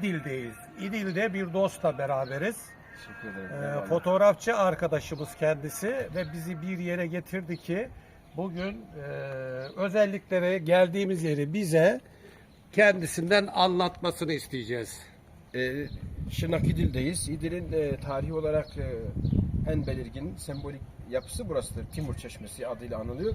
İdil'deyiz. İdil'de bir dostla beraberiz. Teşekkür ederim. Ee, fotoğrafçı arkadaşımız kendisi ve bizi bir yere getirdi ki bugün e, özellikleri geldiğimiz yeri bize kendisinden anlatmasını isteyeceğiz. Ee, Şırnak İdil'deyiz. İdil'in e, tarihi olarak e, en belirgin sembolik yapısı burasıdır. Timur Çeşmesi adıyla anılıyor.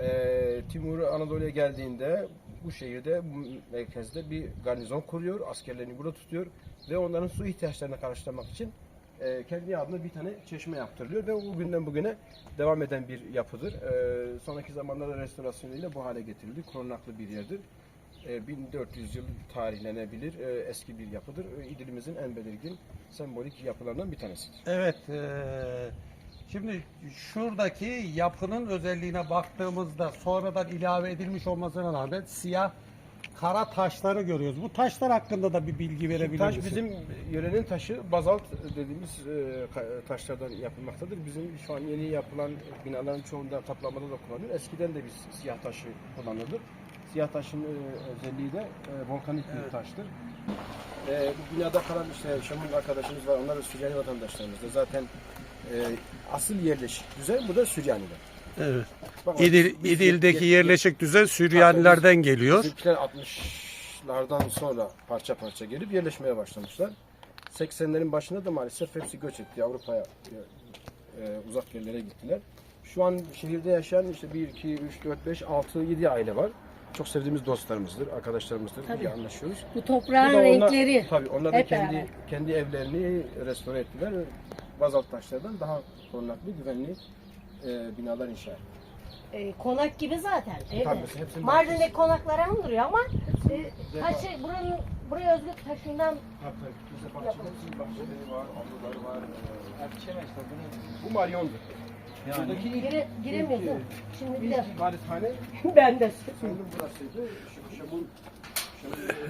Ee, Timur Anadolu'ya geldiğinde bu şehirde, bu merkezde bir garnizon kuruyor. Askerlerini burada tutuyor ve onların su ihtiyaçlarını karşılamak için e, kendi adına bir tane çeşme yaptırılıyor ve o günden bugüne devam eden bir yapıdır. E, sonraki zamanlarda restorasyonuyla bu hale getirildi. Korunaklı bir yerdir. E, 1400 yıl tarihlenebilir e, eski bir yapıdır. E, İdil'imizin en belirgin sembolik yapılarından bir tanesidir. Evet. e, şimdi şuradaki yapının özelliğine baktığımızda sonradan ilave edilmiş olmasına rağmen siyah kara taşları görüyoruz. Bu taşlar hakkında da bir bilgi verebilir Taş misin? bizim yörenin taşı bazalt dediğimiz e, taşlardan yapılmaktadır. Bizim şu an yeni yapılan binaların çoğunda kaplamada da kullanılıyor. Eskiden de biz siyah taşı kullanırdık. Siyah taşın e, özelliği de e, volkanik bir taştır. E, bu binada kalan işte Şam'ın arkadaşımız var. Onlar Süryani vatandaşlarımız da zaten e, asıl yerleşik düzen bu da Süryaniler. Evet. Bak, İdil, biz- İdil'deki biz- yerleşik düzen Süryanilerden geliyor. Bizimkiler 60'lardan sonra parça parça gelip yerleşmeye başlamışlar. 80'lerin başında da maalesef hepsi göç etti. Avrupa'ya e, e, uzak yerlere gittiler. Şu an şehirde yaşayan işte 1, 2, 3, 4, 5, 6, 7 aile var. Çok sevdiğimiz dostlarımızdır, arkadaşlarımızdır. Tabii. İyi anlaşıyoruz. Bu Bu toprağın da onlar- renkleri. Tabii onlar da kendi beraber. kendi evlerini restore ettiler. Bazalt taşlardan daha korunaklı, güvenli e, binalar inşa ettiler. Ee, konak gibi zaten. Evet. Tabii, hepsinin Mardin'deki bahçesi. konakları andırıyor ama e, taşı buranın buraya özgü taşından Tabii bahçeleri var, avluları var. e, Bu maryondur. Buradaki ilk, gire, giremiyorsun. Şimdi bir de ilk ibadethane ben de sanırım burasıydı. Şu, Şamun,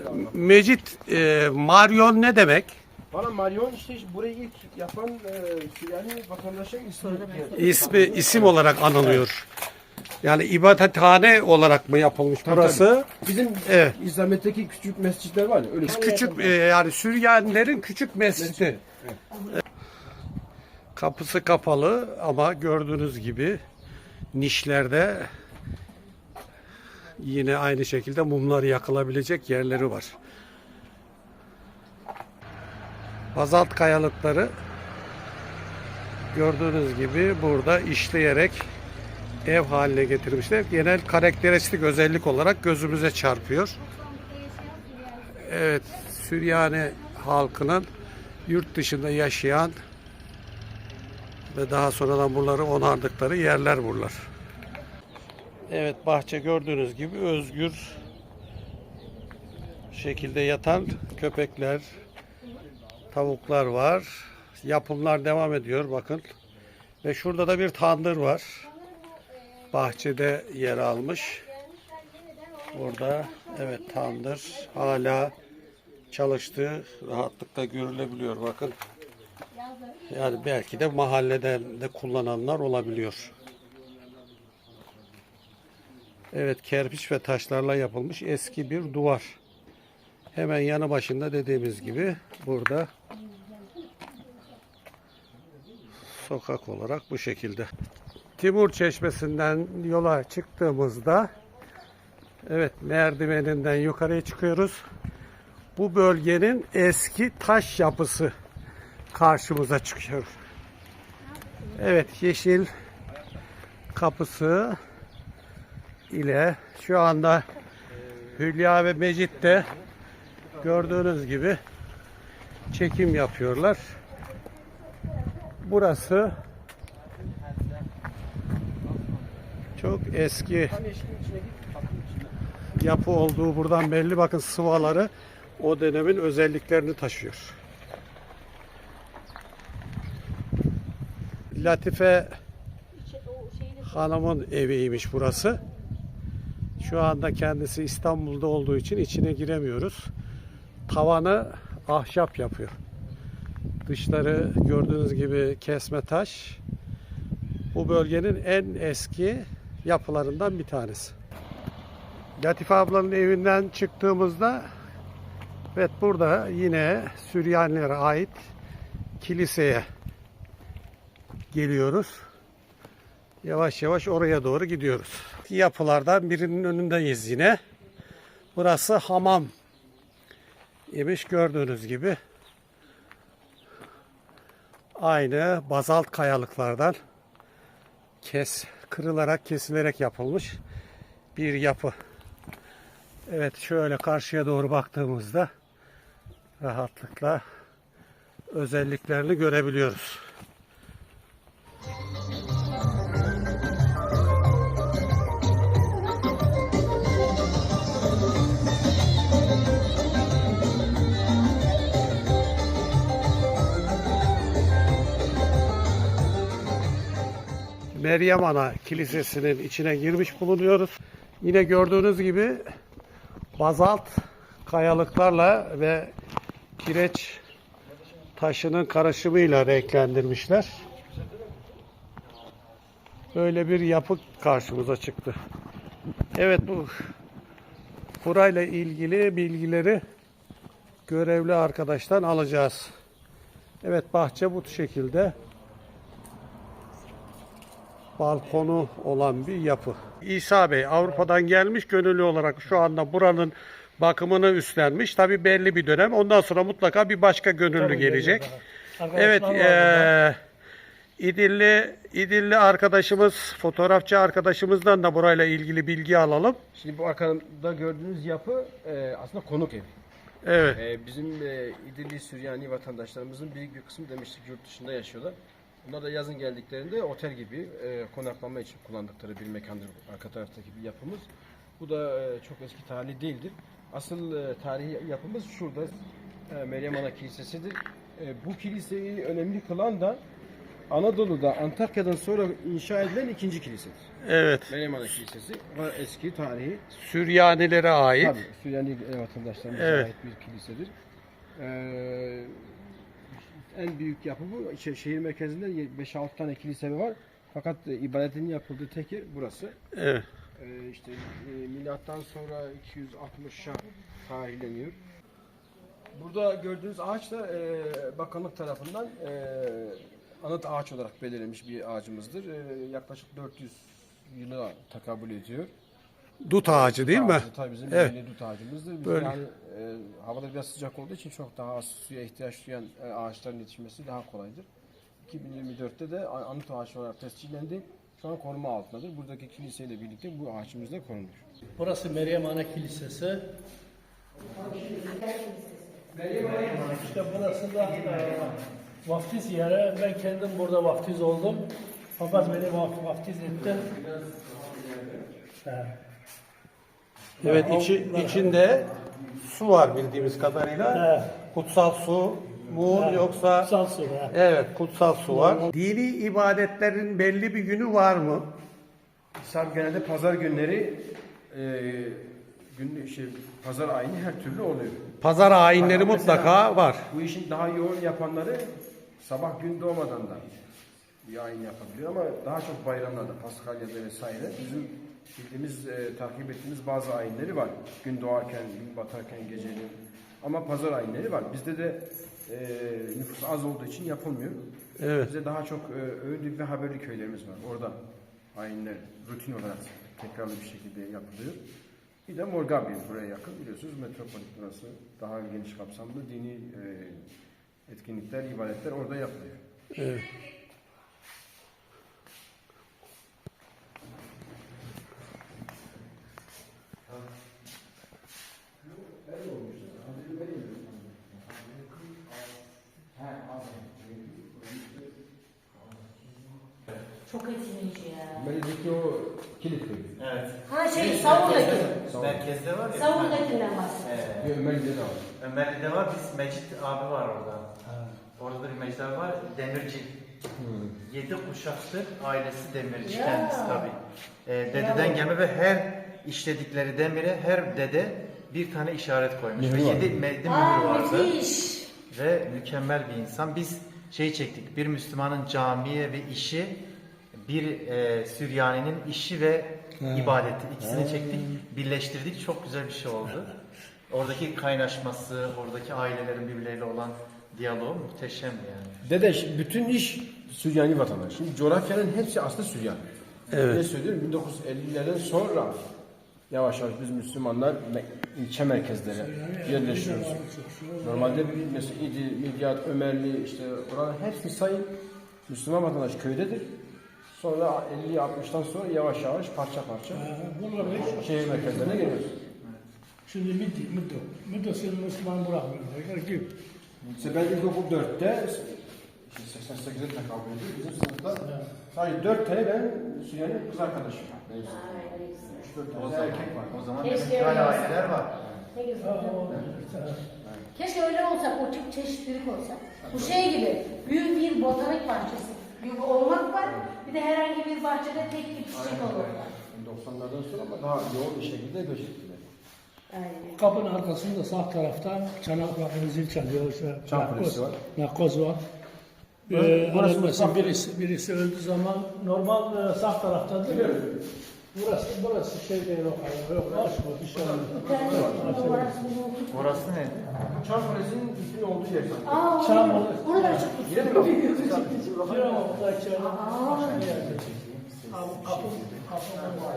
Şamun Mecit e, Maryon ne demek? Bana Maryon işte burayı ilk yapan e, Süryani vatandaşın ismi. İsmi isim olarak anılıyor. Yani ibadethane olarak mı yapılmış burası? Bizim Evet. İzlamet'teki küçük mescitler var ya öyle. Küçük e, yani Süryanilerin küçük mescidi. Kapısı kapalı ama gördüğünüz gibi nişlerde yine aynı şekilde mumlar yakılabilecek yerleri var. Bazalt kayalıkları gördüğünüz gibi burada işleyerek ev haline getirmişler. Genel karakteristik özellik olarak gözümüze çarpıyor. Evet, Süryani halkının yurt dışında yaşayan ve daha sonradan buraları onardıkları yerler buralar. Evet, bahçe gördüğünüz gibi özgür şekilde yatan köpekler, tavuklar var. Yapımlar devam ediyor bakın. Ve şurada da bir tandır var. Bahçede yer almış. Burada evet tandır hala çalıştığı rahatlıkla görülebiliyor bakın. Yani belki de mahalleden de kullananlar olabiliyor. Evet kerpiç ve taşlarla yapılmış eski bir duvar. Hemen yanı başında dediğimiz gibi burada sokak olarak bu şekilde. Timur Çeşmesi'nden yola çıktığımızda Evet merdiveninden yukarıya çıkıyoruz. Bu bölgenin eski taş yapısı karşımıza çıkıyor. Evet yeşil kapısı ile şu anda Hülya ve Mecit de gördüğünüz gibi çekim yapıyorlar. Burası çok eski yapı olduğu buradan belli. Bakın sıvaları o dönemin özelliklerini taşıyor. Latife Hanım'ın eviymiş burası. Şu anda kendisi İstanbul'da olduğu için içine giremiyoruz. Tavanı ahşap yapıyor. Dışları gördüğünüz gibi kesme taş. Bu bölgenin en eski yapılarından bir tanesi. Latife ablanın evinden çıktığımızda Evet burada yine Süryanilere ait kiliseye geliyoruz. Yavaş yavaş oraya doğru gidiyoruz. Yapılardan birinin önündeyiz yine. Burası hamam imiş gördüğünüz gibi. Aynı bazalt kayalıklardan kes kırılarak kesilerek yapılmış bir yapı. Evet şöyle karşıya doğru baktığımızda rahatlıkla özelliklerini görebiliyoruz. Meryem Ana Kilisesi'nin içine girmiş bulunuyoruz. Yine gördüğünüz gibi bazalt kayalıklarla ve kireç taşının karışımıyla renklendirmişler. Böyle bir yapı karşımıza çıktı. Evet bu burayla ilgili bilgileri görevli arkadaştan alacağız. Evet bahçe bu şekilde balkonu olan bir yapı. İsa Bey Avrupa'dan gelmiş gönüllü olarak şu anda buranın bakımını üstlenmiş. Tabi belli bir dönem. Ondan sonra mutlaka bir başka gönüllü gelecek. Evet, eee İdilli İdilli arkadaşımız, fotoğrafçı arkadaşımızdan da burayla ilgili bilgi alalım. Şimdi bu arkamda gördüğünüz yapı e, aslında konuk evi. Evet. E, bizim e, İdilli Süryani vatandaşlarımızın büyük bir kısmı demiştik yurt dışında yaşıyorlar. Bunlar da yazın geldiklerinde otel gibi e, konaklama için kullandıkları bir mekandır arka taraftaki bir yapımız. Bu da e, çok eski tarihi değildir. Asıl e, tarihi yapımız şurada e, Meryem Ana Kilisesi'dir. E, bu kiliseyi önemli kılan da Anadolu'da Antakya'dan sonra inşa edilen ikinci kilisedir. Evet. Meryem Ana Kilisesi var eski tarihi. Süryanilere ait. Tabii Süryani vatandaşlarımıza Evet. ait bir kilisedir. Ee, en büyük yapı bu. Şe- şehir merkezinde 5-6 tane kilise var. Fakat e, ibadetin yapıldığı tek yer burası. Evet. Ee, işte e, milattan sonra 260'a tarihleniyor. Burada gördüğünüz ağaç da e, bakanlık tarafından e, anıt ağaç olarak belirlenmiş bir ağacımızdır. E, yaklaşık 400 yıla takabül ediyor. Dut ağacı değil mi? Ağacı, tabii bizim Evet. milli dut ağacımızdır. Biz Böyle. yani e, havada biraz sıcak olduğu için çok daha az suya ihtiyaç duyan e, ağaçların yetişmesi daha kolaydır. 2024'te de a- anıt ağaç olarak tescillendi. Şu an koruma altındadır. Buradaki kiliseyle birlikte bu ağaçımız da korunuyor. Burası Meryem Ana Kilisesi. İşte burası da e, vaftiz yeri. Ben kendim burada vaftiz oldum. Fakat beni vaf- vaftiz etti. Evet. Evet içi, içinde su var bildiğimiz kadarıyla. Evet. Kutsal su mu yoksa Kutsal su. evet. Evet kutsal su var. Dini ibadetlerin belli bir günü var mı? İslam genelde pazar günleri e, gün şey, pazar ayini her türlü oluyor. Pazar ayinleri Mesela mutlaka var. Bu işin daha yoğun yapanları sabah gün doğmadan da bir ayin yapabiliyor ama daha çok bayramlarda, Paskalya'da vesaire bizim bildiğimiz, e, takip ettiğimiz bazı ayinleri var. Gün doğarken, gün batarken, geceleyin. Ama pazar ayinleri var. Bizde de e, nüfus az olduğu için yapılmıyor. Evet. Bizde daha çok e, Öğüdü ve Haberli köylerimiz var. Orada ayinler rutin olarak tekrarlı bir şekilde yapılıyor. Bir de Morgabi buraya yakın biliyorsunuz metropolit burası. Daha geniş kapsamlı dini e, etkinlikler, ibadetler orada yapılıyor. Evet. Çok etkileyici ya. Melideki o kilit köyü. Ha şey savundaki. Merkezde var ya. Savundakinden bahsediyorum. Ee, Bir Ömerli'de de var. Ömerli'de var. Biz Mecit abi var orada. Orada da bir Mecit abi var. Demirci. Yedi kuşaktır ailesi demirci Ya. kendisi tabi. dededen gelme ve her işledikleri demire her dede bir tane işaret koymuş. Ve yedi me- mühür Aa vardı. müthiş. Ve mükemmel bir insan. Biz şey çektik. Bir Müslümanın camiye ve işi, bir e, Süryaninin işi ve ibadeti ikisini çektik, birleştirdik. Çok güzel bir şey oldu. Oradaki kaynaşması, oradaki ailelerin birbirleriyle olan diyaloğu muhteşem yani. Dede şi- bütün iş Süryani vatandaş. Şimdi coğrafyanın hepsi aslında Süryani. Evet. Ne söylüyorum? 1950'lerden sonra yavaş yavaş biz Müslümanlar me- ilçe merkezlere yerleşiyoruz. Normalde bir- mesela İdil, Midyat, Ömerli işte oranın hepsini sayın. Müslüman vatandaş köydedir. Sonra 50-60'tan sonra yavaş yavaş parça parça Bunlar şehir merkezlerine geliyoruz. Şimdi Middi, Middo. Middo seni Müslüman bırakmıyor. Kim? İşte ben ilkokul 4'te işte 88'e tekabül ediyor. Bizim sınıfta sadece 4 tane ben Süryani kız arkadaşım var. Benim sınıfta. 3-4 O tane zaman, erkek var. o zaman Keşke öyle olsa. aileler var. Ne güzel. Ha, o, Keşke öyle olsa, o tip çeşitlilik olsa. Bu şey gibi, büyük bir botanik bahçesi. Bir olmak var, bir de herhangi bir bahçede tek bir çiçek olmak var. 90'lardan sonra ama daha yoğun bir şekilde göç ettiler. Aynen. Kapının arkasında sağ tarafta çanak var, zil çalıyor. Işte, Çan kulesi var. Narkoz var. Burası- Ee, burası mesela mutfak. birisi, birisi öldüğü zaman normal e, sağ tarafta değil mi? Burası, burası şey değil o kadar. Yok, açma bir şey. Bir orası ne? Çan Kulesi'nin ismi olduğu yer. Aa, Çam olur. onu da çok Girelim mi? Yok ama bu da içeride. Bir kapı, kapı burada.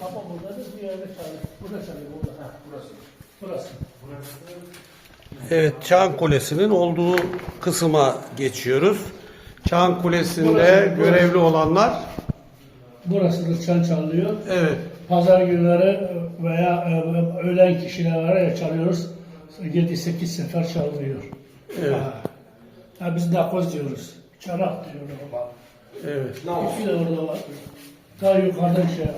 Kapı buradadır, bir yerde çalıyor. Burada çalıyor, burada. Ha, burası. Burası. Evet Çan Kulesi'nin olduğu kısma geçiyoruz. Çan Kulesi'nde görevli olanlar Burası da çan çalıyor. evet Pazar günleri veya e, öğlen kişiler var ya çalıyoruz. 7-8 sefer çalıyor. Evet. Ha. Ha, biz nakoz diyoruz. Çanak diyorlar ama. evet. İkisi de orada var. Daha yukarıdan şey var.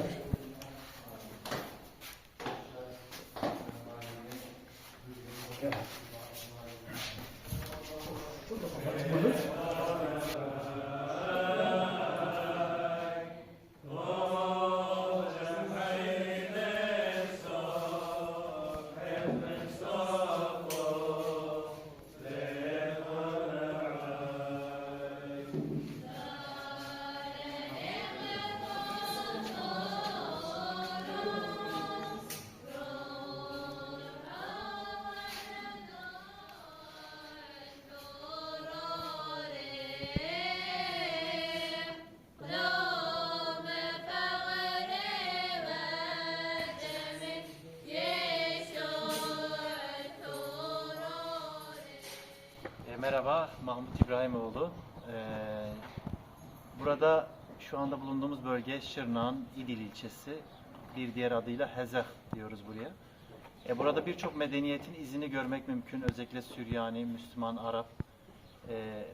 İbrahimoğlu. E, burada şu anda bulunduğumuz bölge Şırnak'ın İdil ilçesi. Bir diğer adıyla Hezeh diyoruz buraya. E, burada birçok medeniyetin izini görmek mümkün. Özellikle Süryani, Müslüman, Arap e,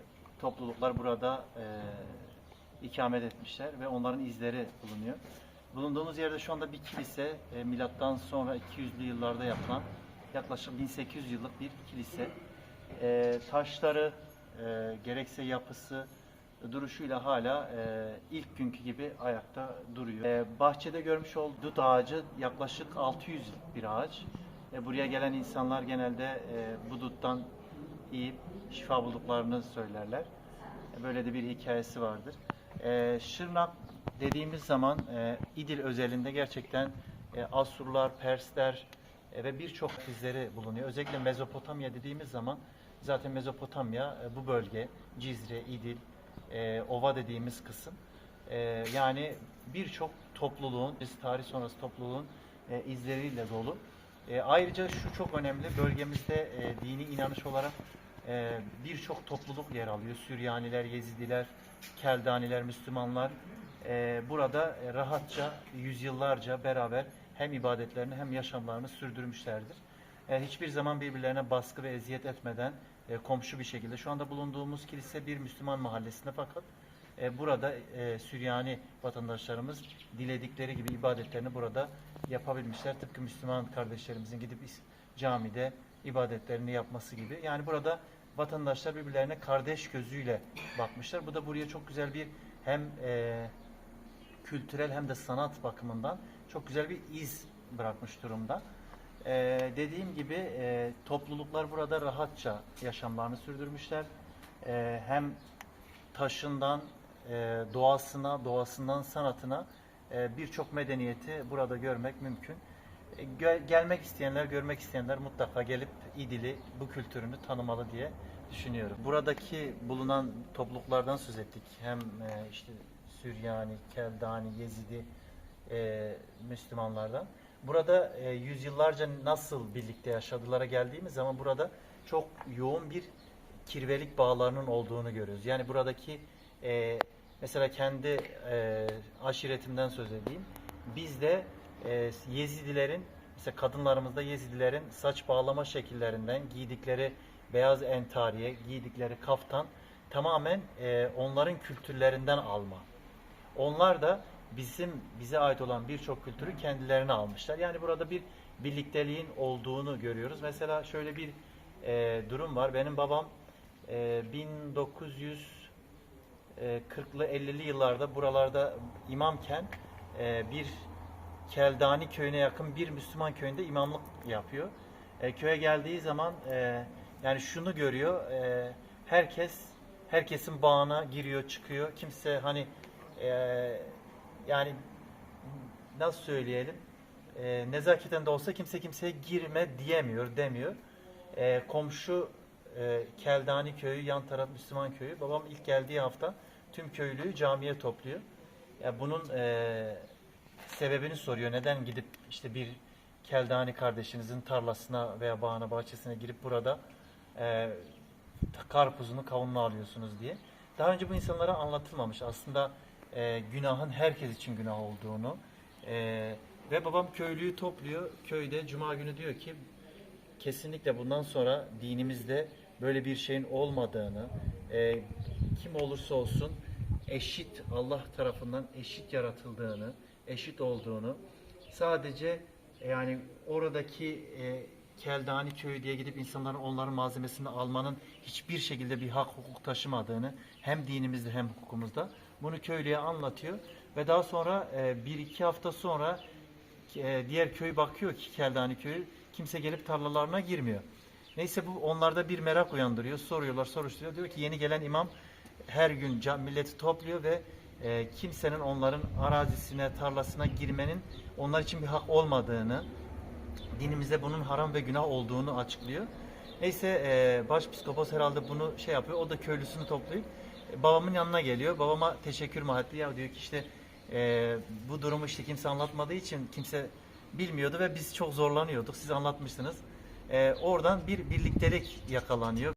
topluluklar burada e, ikamet etmişler ve onların izleri bulunuyor. Bulunduğumuz yerde şu anda bir kilise, e, milattan sonra 200'lü yıllarda yapılan yaklaşık 1800 yıllık bir kilise. E, taşları, e, gerekse yapısı, duruşuyla hala e, ilk günkü gibi ayakta duruyor. E, bahçede görmüş olduğu dut ağacı yaklaşık 600 yıllık bir ağaç. E, buraya gelen insanlar genelde e, bu duttan yiyip şifa bulduklarını söylerler. E, Böyle de bir hikayesi vardır. E, Şırnak dediğimiz zaman e, İdil özelinde gerçekten e, Asurlar, Persler e, ve birçok izleri bulunuyor. Özellikle Mezopotamya dediğimiz zaman zaten Mezopotamya e, bu bölge, Cizre, İdil, e, Ova dediğimiz kısım. E, yani birçok topluluğun, biz tarih sonrası topluluğun izleriyle dolu. Ayrıca şu çok önemli, bölgemizde dini inanış olarak birçok topluluk yer alıyor. Süryaniler, Yezidiler, Keldaniler, Müslümanlar burada rahatça, yüzyıllarca beraber hem ibadetlerini hem yaşamlarını sürdürmüşlerdir. Hiçbir zaman birbirlerine baskı ve eziyet etmeden e, komşu bir şekilde. Şu anda bulunduğumuz kilise bir Müslüman mahallesinde fakat e, burada e, Süryani vatandaşlarımız diledikleri gibi ibadetlerini burada yapabilmişler. Tıpkı Müslüman kardeşlerimizin gidip camide ibadetlerini yapması gibi. Yani burada vatandaşlar birbirlerine kardeş gözüyle bakmışlar. Bu da buraya çok güzel bir hem e, kültürel hem de sanat bakımından çok güzel bir iz bırakmış durumda. Ee, dediğim gibi e, topluluklar burada rahatça yaşamlarını sürdürmüşler. Ee, hem taşından e, doğasına, doğasından sanatına e, birçok medeniyeti burada görmek mümkün. E, gelmek isteyenler, görmek isteyenler mutlaka gelip İdil'i, bu kültürünü tanımalı diye düşünüyorum. Buradaki bulunan topluluklardan söz ettik. Hem e, işte Süryani, Keldani, Yezidi e, Müslümanlardan. Burada e, yüzyıllarca nasıl birlikte yaşadılara geldiğimiz zaman burada çok yoğun bir kirvelik bağlarının olduğunu görüyoruz. Yani buradaki e, mesela kendi e, aşiretimden söz edeyim. Bizde e, Yezidilerin mesela kadınlarımızda Yezidilerin saç bağlama şekillerinden giydikleri beyaz entariye, giydikleri kaftan tamamen e, onların kültürlerinden alma. Onlar da bizim bize ait olan birçok kültürü kendilerine almışlar. Yani burada bir birlikteliğin olduğunu görüyoruz. Mesela şöyle bir e, durum var. Benim babam e, 1940'lı 50'li yıllarda buralarda imamken e, bir Keldani köyüne yakın bir Müslüman köyünde imamlık yapıyor. E, köye geldiği zaman e, yani şunu görüyor. e, herkes herkesin bağına giriyor, çıkıyor. Kimse hani e, yani nasıl söyleyelim? E, nezaketen de olsa kimse kimseye girme diyemiyor, demiyor. E, komşu e, Keldani köyü, yan taraf Müslüman köyü. Babam ilk geldiği hafta tüm köylüyü camiye topluyor. Ya bunun e, sebebini soruyor. Neden gidip işte bir Keldani kardeşinizin tarlasına veya bağına, bahçesine girip burada e, karpuzunu, kavununu alıyorsunuz diye. Daha önce bu insanlara anlatılmamış. Aslında e, günahın herkes için günah olduğunu e, ve babam köylüyü topluyor. Köyde cuma günü diyor ki kesinlikle bundan sonra dinimizde böyle bir şeyin olmadığını, e, kim olursa olsun eşit Allah tarafından eşit yaratıldığını, eşit olduğunu, sadece yani oradaki e, Keldani köyü diye gidip insanların onların malzemesini almanın hiçbir şekilde bir hak hukuk taşımadığını hem dinimizde hem hukukumuzda bunu köylüye anlatıyor ve daha sonra e, bir iki hafta sonra e, diğer köy bakıyor ki Keldani köyü kimse gelip tarlalarına girmiyor. Neyse bu onlarda bir merak uyandırıyor. Soruyorlar, soruşturuyor. Diyor ki yeni gelen imam her gün milleti topluyor ve e, kimsenin onların arazisine, tarlasına girmenin onlar için bir hak olmadığını, dinimizde bunun haram ve günah olduğunu açıklıyor. Neyse e, başpiskopos herhalde bunu şey yapıyor. O da köylüsünü toplayıp babamın yanına geliyor. Babama teşekkür mahatli ya diyor ki işte e, bu durumu işte kimse anlatmadığı için kimse bilmiyordu ve biz çok zorlanıyorduk. Siz anlatmışsınız. E, oradan bir birliktelik yakalanıyor.